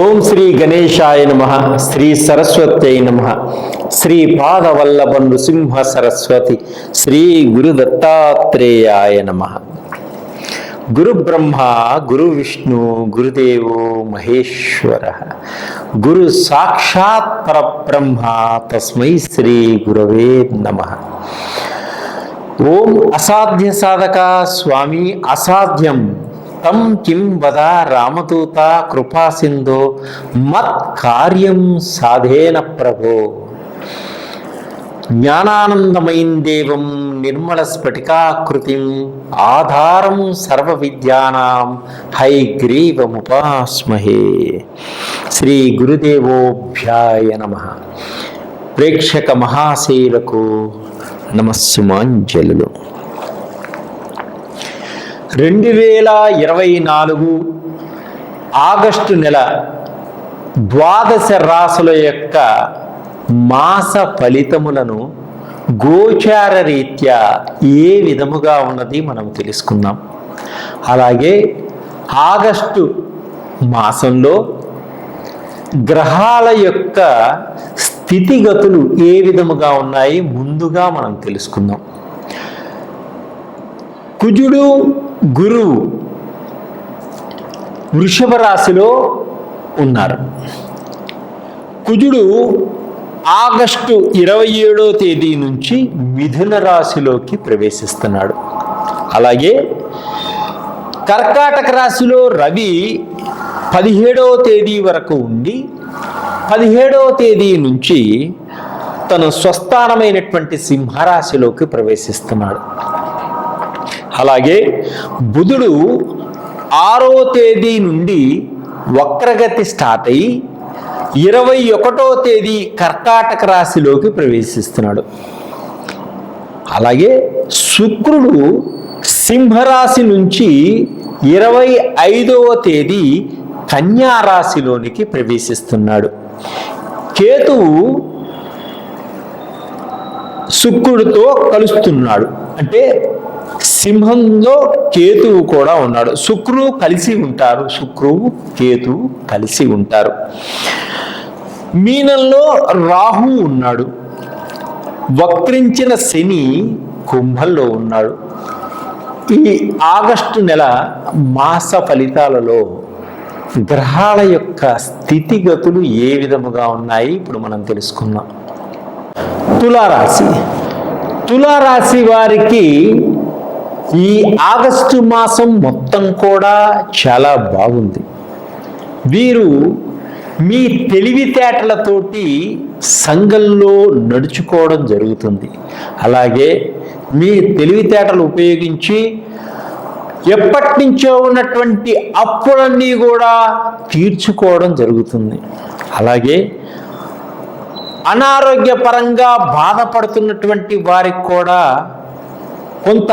ఓం శ్రీ గణేశాయ నమ శ్రీ సరస్వత్యై నమ శ్రీ పాదవల్లభ నృసింహ సరస్వతి శ్రీ గురు దత్తాత్రేయాయ నమ. గురు బ్రహ్మ గురు విష్ణు గురుదేవో మహేశ్వర గురు సాక్షాత్ పరబ్రహ్మ తస్మై శ్రీ గురవే నమ. ఓం అసాధ్య సాధక స్వామి అసాధ్యం. తం కిం వద రామదూత కృపాసింధో మత్ కార్యం సాధేన ప్రభో. జ్ఞానానందమైన దేవం నిర్మల స్ఫటికాకృతిం ఆధారం సర్వ విద్యానాం హైగ్రీవముపాస్మహే. శ్రీ గురుదేవోభ్యాయ నమ. ప్రేక్షక మహాశీలకు నమస్సుమాంజలు రెండు వేల ఇరవై నాలుగు ఆగస్టు నెల ద్వాదశ రాసుల యొక్క మాస ఫలితములను గోచార రీత్యా ఏ విధముగా ఉన్నది మనం తెలుసుకుందాం. అలాగే ఆగస్టు మాసంలో గ్రహాల యొక్క స్థితిగతులు ఏ విధముగా ఉన్నాయి ముందుగా మనం తెలుసుకుందాం. కుజుడు గురువు వృషభ రాశిలో ఉన్నారు. కుజుడు ఆగస్టు ఇరవై ఏడో తేదీ నుంచి మిథున రాశిలోకి ప్రవేశిస్తున్నాడు. అలాగే కర్కాటక రాశిలో రవి పదిహేడవ తేదీ వరకు ఉండి పదిహేడవ తేదీ నుంచి తన స్వస్థానమైనటువంటి సింహరాశిలోకి ప్రవేశిస్తున్నాడు. అలాగే బుధుడు ఆరో తేదీ నుండి వక్రగతి స్టార్ట్ అయ్యి ఇరవై ఒకటో తేదీ కర్కాటక రాశిలోకి ప్రవేశిస్తున్నాడు. అలాగే శుక్రుడు సింహరాశి నుంచి ఇరవై ఐదవ తేదీ కన్యా రాశిలోనికి ప్రవేశిస్తున్నాడు. కేతువు శుక్రుడితో కలుస్తున్నాడు. అంటే సింహంలో కేతువు కూడా ఉన్నాడు. శుక్రువు కలిసి ఉంటారు. శుక్రువు కేతువు కలిసి ఉంటారు. మీనంలో రాహు ఉన్నాడు. వక్రించిన శని కుంభంలో ఉన్నాడు. ఈ ఆగస్టు నెల మాస ఫలితాలలో గ్రహాల యొక్క స్థితిగతులు ఏ విధముగా ఉన్నాయి? ఇప్పుడు మనం తెలుసుకుందాం. తులారాశి. తులారాశి వారికి ఈ ఆగస్టు మాసం మొత్తం కూడా చాలా బాగుంది. వీరు మీ తెలివితేటలతోటి సంఘంలో నడుచుకోవడం జరుగుతుంది. అలాగే మీ తెలివితేటలు ఉపయోగించి ఎప్పటి నుంచో ఉన్నటువంటి అప్పులన్నీ కూడా తీర్చుకోవడం జరుగుతుంది. అలాగే అనారోగ్యపరంగా బాధపడుతున్నటువంటి వారికి కూడా కొంత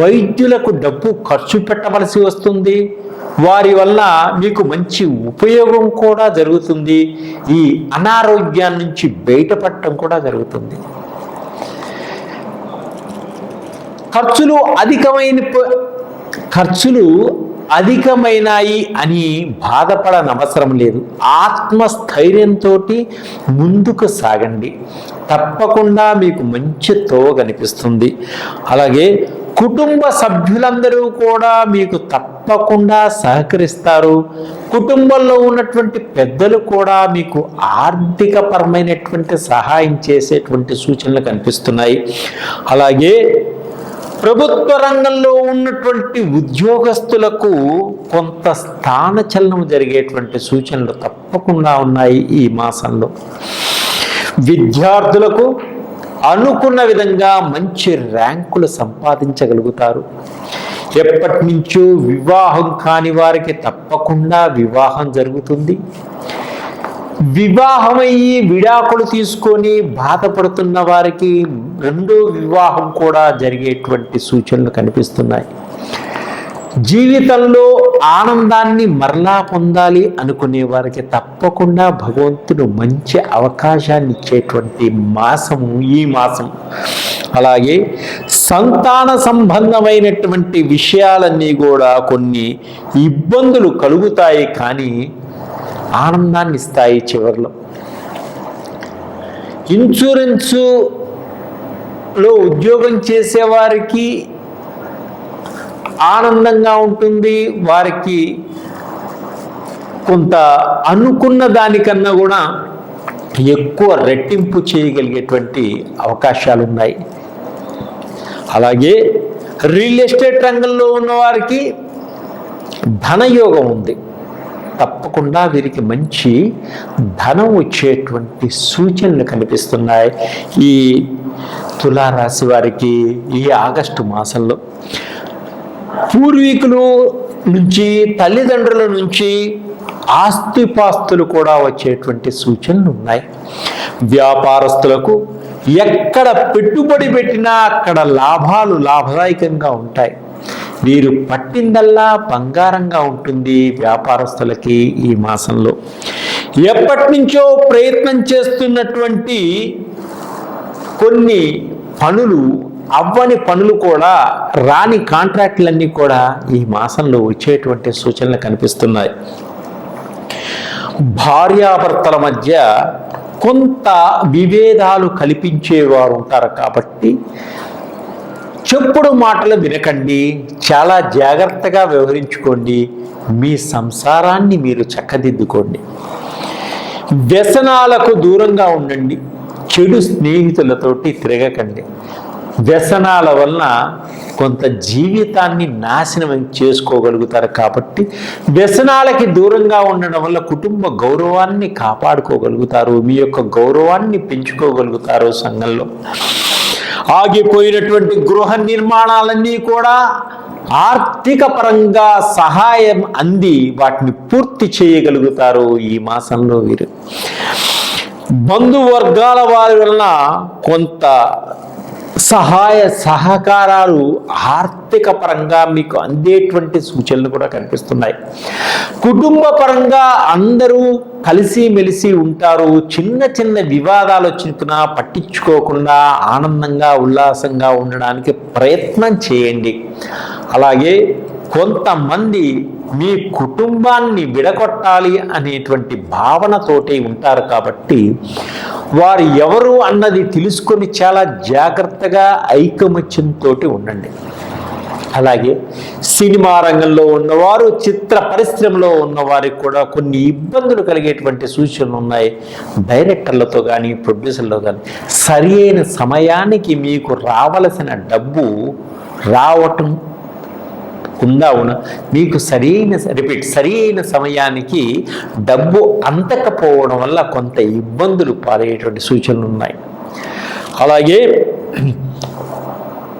వైద్యులకు డబ్బు ఖర్చు పెట్టవలసి వస్తుంది. వారి వల్ల మీకు మంచి ఉపయోగం కూడా జరుగుతుంది. ఈ అనారోగ్యాన్ని నుంచి బయటపడటం కూడా జరుగుతుంది. ఖర్చులు అధికమైన ప- ఖర్చులు అధికమైనాయి అని బాధపడనవసరం లేదు. ఆత్మస్థైర్యంతో ముందుకు సాగండి. తప్పకుండా మీకు మంచి తోవ కనిపిస్తుంది. అలాగే కుటుంబ సభ్యులందరూ కూడా మీకు తప్పకుండా సహకరిస్తారు. కుటుంబంలో ఉన్నటువంటి పెద్దలు కూడా మీకు ఆర్థికపరమైనటువంటి సహాయం చేసేటువంటి సూచనలు కనిపిస్తున్నాయి. అలాగే ప్రభుత్వ రంగంలో ఉన్నటువంటి ఉద్యోగస్తులకు కొంత స్థానచలనం జరిగేటువంటి సూచనలు తప్పకుండా ఉన్నాయి ఈ మాసంలో. విద్యార్థులకు అనుకున్న విధంగా మంచి ర్యాంకులు సంపాదించగలుగుతారు. ఎప్పటి నుంచో వివాహం కాని వారికి తప్పకుండా వివాహం జరుగుతుంది. వివాహమయ్యి విడాకులు తీసుకొని బాధపడుతున్న వారికి రెండో వివాహం కూడా జరిగేటువంటి సూచనలు కనిపిస్తున్నాయి. జీవితంలో ఆనందాన్ని మరలా పొందాలి అనుకునే వారికి తప్పకుండా భగవంతుడు మంచి అవకాశాన్ని ఇచ్చేటువంటి మాసము ఈ మాసం. అలాగే సంతాన సంబంధమైనటువంటి విషయాలన్నీ కూడా కొన్ని ఇబ్బందులు కలుగుతాయి కానీ ఆనందాన్ని ఇస్తాయి చివరిలో ఇన్సూరెన్సులో ఉద్యోగం చేసేవారికి ఆనందంగా ఉంటుంది వారికి కొంత అనుకున్న దానికన్నా కూడా ఎక్కువ రెట్టింపు చేయగలిగేటువంటి అవకాశాలు ఉన్నాయి అలాగే రియల్ ఎస్టేట్ రంగంలో ఉన్నవారికి ధనయోగం ఉంది. తప్పకుండా వీరికి మంచి ధనం వచ్చేటువంటి సూచనలు కనిపిస్తున్నాయి. ఈ తులారాశి వారికి ఈ ఆగస్టు మాసంలో పూర్వీకులు నుంచి తల్లిదండ్రుల నుంచి ఆస్తిపాస్తులు కూడా వచ్చేటువంటి సూచనలు ఉన్నాయి. వ్యాపారస్తులకు ఎక్కడ పెట్టుబడి పెట్టినా అక్కడ లాభాలు లాభదాయకంగా ఉంటాయి. వీరు పట్టిందల్లా బంగారంగా ఉంటుంది వ్యాపారస్తులకి ఈ మాసంలో. ఎప్పటి నుంచో ప్రయత్నం చేస్తున్నటువంటి కొన్ని పనులు అవ్వని పనులు కూడా రాని కాంట్రాక్టులన్నీ కూడా ఈ మాసంలో వచ్చేటువంటి సూచనలు కనిపిస్తున్నాయి. భార్యాభర్తల మధ్య కొంత విభేదాలు కల్పించేవారు ఉంటారు కాబట్టి చెప్పుడు మాటలు వినకండి చాలా జాగ్రత్తగా వ్యవహరించుకోండి మీ సంసారాన్ని మీరు చక్కదిద్దుకోండి. వ్యసనాలకు దూరంగా ఉండండి చెడు స్నేహితులతోటి తిరగకండి. వ్యసనాల వలన కొంత జీవితాన్ని నాశనం చేసుకోగలుగుతారు కాబట్టి వ్యసనాలకి దూరంగా ఉండడం వల్ల కుటుంబ గౌరవాన్ని కాపాడుకోగలుగుతారు మీ యొక్క గౌరవాన్ని పెంచుకోగలుగుతారు సంఘంలో. ఆగిపోయినటువంటి గృహ నిర్మాణాలన్నీ కూడా ఆర్థిక పరంగా సహాయం అంది. వాటిని పూర్తి చేయగలుగుతారు ఈ మాసంలో వీరు. బంధువర్గాల వారి వలన కొంత సహాయ సహకారాలు ఆర్థిక పరంగా మీకు అందేటువంటి సూచనలు కూడా కనిపిస్తున్నాయి. కుటుంబ పరంగా అందరూ కలిసి మెలిసి ఉంటారు. చిన్న చిన్న వివాదాలు వచ్చినా పట్టించుకోకుండా ఆనందంగా ఉల్లాసంగా ఉండడానికి ప్రయత్నం చేయండి. అలాగే కొంతమంది మీ కుటుంబాన్ని విడగొట్టాలి అనేటువంటి భావనతోటి ఉంటారు కాబట్టి వారు ఎవరు అన్నది తెలుసుకొని చాలా జాగ్రత్తగా ఐకమత్యంతో ఉండండి. అలాగే సినిమా రంగంలో ఉన్నవారు చిత్ర పరిశ్రమలో ఉన్నవారికి కూడా కొన్ని ఇబ్బందులు కలిగేటువంటి సూచనలు ఉన్నాయి. డైరెక్టర్లతో కానీ ప్రొడ్యూసర్లతో కానీ సరి సమయానికి మీకు రావలసిన డబ్బు రావటం ఉందా ఉన్న మీకు సరైన రిపీట్ సరైన సమయానికి డబ్బు అందకపోవడం వల్ల కొంత ఇబ్బందులు పాలయ్యేటువంటి సూచనలు ఉన్నాయి. అలాగే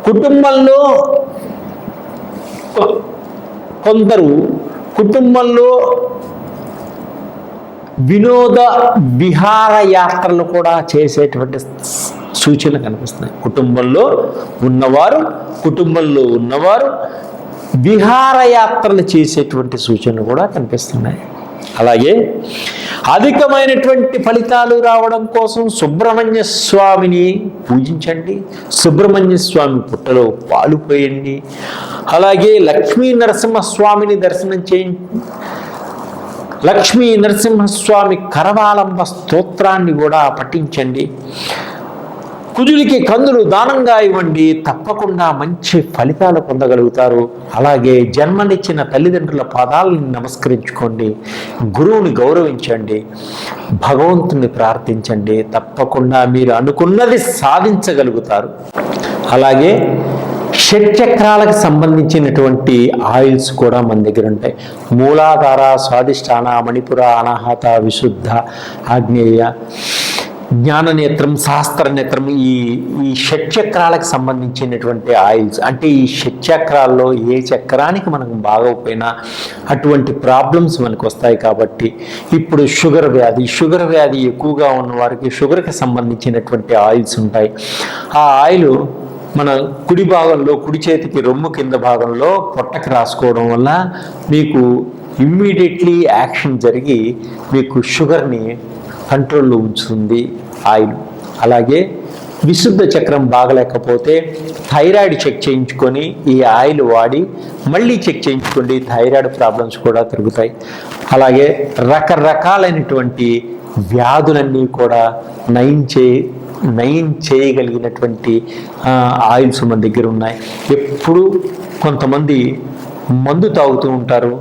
కుటుంబంలో కొందరు కుటుంబంలో వినోద విహార యాత్రలు కూడా చేసేటువంటి సూచనలు కనిపిస్తున్నాయి. కుటుంబంలో ఉన్నవారు కుటుంబంలో ఉన్నవారు విహారయాత్రలు చేసేటువంటి సూచనలు కూడా కనిపిస్తున్నాయి. అలాగే అధికమైనటువంటి ఫలితాలు రావడం కోసం సుబ్రహ్మణ్య స్వామిని పూజించండి. సుబ్రహ్మణ్య స్వామి పుట్టలో పాలు పోయండి. అలాగే లక్ష్మీ నరసింహస్వామిని దర్శనం చేయండి లక్ష్మీ నరసింహస్వామి కరవాలంబ స్తోత్రాన్ని కూడా పఠించండి. కుజుడికి కందులు దానంగా ఇవ్వండి. తప్పకుండా మంచి ఫలితాలు పొందగలుగుతారు. అలాగే జన్మనిచ్చిన తల్లిదండ్రుల పాదాలను నమస్కరించుకోండి. గురువుని గౌరవించండి. భగవంతుని ప్రార్థించండి. తప్పకుండా మీరు అనుకున్నది సాధించగలుగుతారు. అలాగే షట్చక్రాలకు సంబంధించినటువంటి ఆయిల్స్ కూడా మన దగ్గర ఉంటాయి. మూలాధార స్వాదిష్టాన మణిపుర అనాహత విశుద్ధ ఆగ్నేయ జ్ఞాననేత్రం శాస్త్రనేత్రం ఈ ఈ షట్చక్రాలకు సంబంధించినటువంటి ఆయిల్స్. అంటే ఈ షట్చక్రాల్లో ఏ చక్రానికి మనకు బాగోపోయినా అటువంటి ప్రాబ్లమ్స్ మనకు వస్తాయి కాబట్టి ఇప్పుడు షుగర్ వ్యాధి. షుగర్ వ్యాధి ఎక్కువగా ఉన్న వారికి షుగర్కి సంబంధించినటువంటి ఆయిల్స్ ఉంటాయి. ఆ ఆయిల్ మన కుడి భాగంలో కుడి చేతికి రొమ్ము కింద భాగంలో పొట్టకి రాసుకోవడం వల్ల మీకు ఇమ్మీడియట్లీ యాక్షన్ జరిగి మీకు షుగర్ని కంట్రోల్లో ఉంచుతుంది ఆయిల్ అలాగే విశుద్ధ చక్రం బాగలేకపోతే థైరాయిడ్ చెక్ చేయించుకొని ఈ ఆయిల్ వాడి మళ్ళీ చెక్ చేయించుకోండి. థైరాయిడ్ ప్రాబ్లమ్స్ కూడా తిరుగుతాయి అలాగే రకరకాలైనటువంటి వ్యాధులన్నీ కూడా నయం చే నయం చేయగలిగినటువంటి ఆయిల్స్ మన దగ్గర ఉన్నాయి. ఎప్పుడు కొంతమంది మందు తాగుతూ ఉంటారు.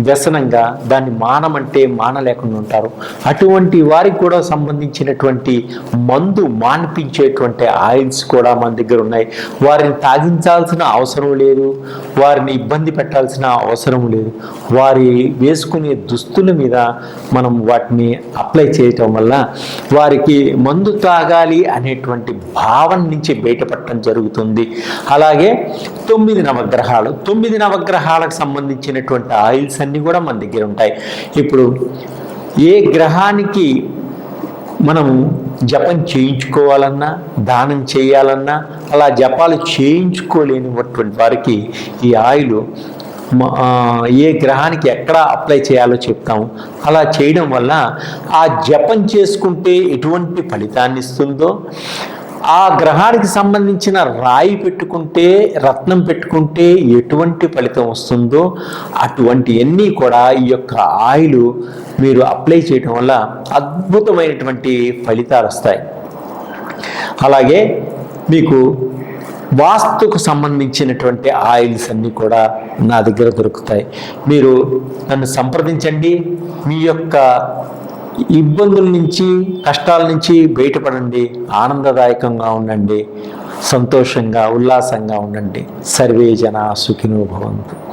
వ్యసనంగా దాన్ని మానమంటే మానలేకుండా ఉంటారు. అటువంటి వారికి కూడా సంబంధించినటువంటి మందు మాన్పించేటువంటి ఆయిల్స్ కూడా మన దగ్గర ఉన్నాయి. వారిని తాగించాల్సిన అవసరం లేదు. వారిని ఇబ్బంది పెట్టాల్సిన అవసరం లేదు. వారి వేసుకునే దుస్తుల మీద మనం వాటిని అప్లై చేయటం వల్ల వారికి మందు తాగాలి అనేటువంటి భావన నుంచి బయటపడటం జరుగుతుంది. అలాగే తొమ్మిది నవగ్రహాలు తొమ్మిది నవగ్రహాలకు సంబంధించినటువంటి ఆయిల్స్ అన్నీ కూడా మన దగ్గర ఉంటాయి. ఇప్పుడు ఏ గ్రహానికి మనం జపం చేయించుకోవాలన్నా దానం చేయాలన్నా అలా జపాలు చేయించుకోలేనిటువంటి వారికి ఈ ఆయిల్ ఏ గ్రహానికి ఎక్కడ అప్లై చేయాలో చెప్తాము. అలా చేయడం వల్ల ఆ జపం చేసుకుంటే ఎటువంటి ఫలితాన్ని ఇస్తుందో ఆ గ్రహానికి సంబంధించిన రాయి పెట్టుకుంటే రత్నం పెట్టుకుంటే ఎటువంటి ఫలితం వస్తుందో అటువంటి అన్నీ కూడా ఈ యొక్క ఆయిల్ మీరు అప్లై చేయటం వల్ల అద్భుతమైనటువంటి ఫలితాలు వస్తాయి. అలాగే మీకు వాస్తుకు సంబంధించినటువంటి ఆయిల్స్ అన్నీ కూడా నా దగ్గర దొరుకుతాయి. మీరు నన్ను సంప్రదించండి. మీ యొక్క ఇబ్బందుల నుంచి కష్టాల నుంచి బయటపడండి. ఆనందదాయకంగా ఉండండి. సంతోషంగా ఉల్లాసంగా ఉండండి. సర్వే జన సుఖినో భవంతు.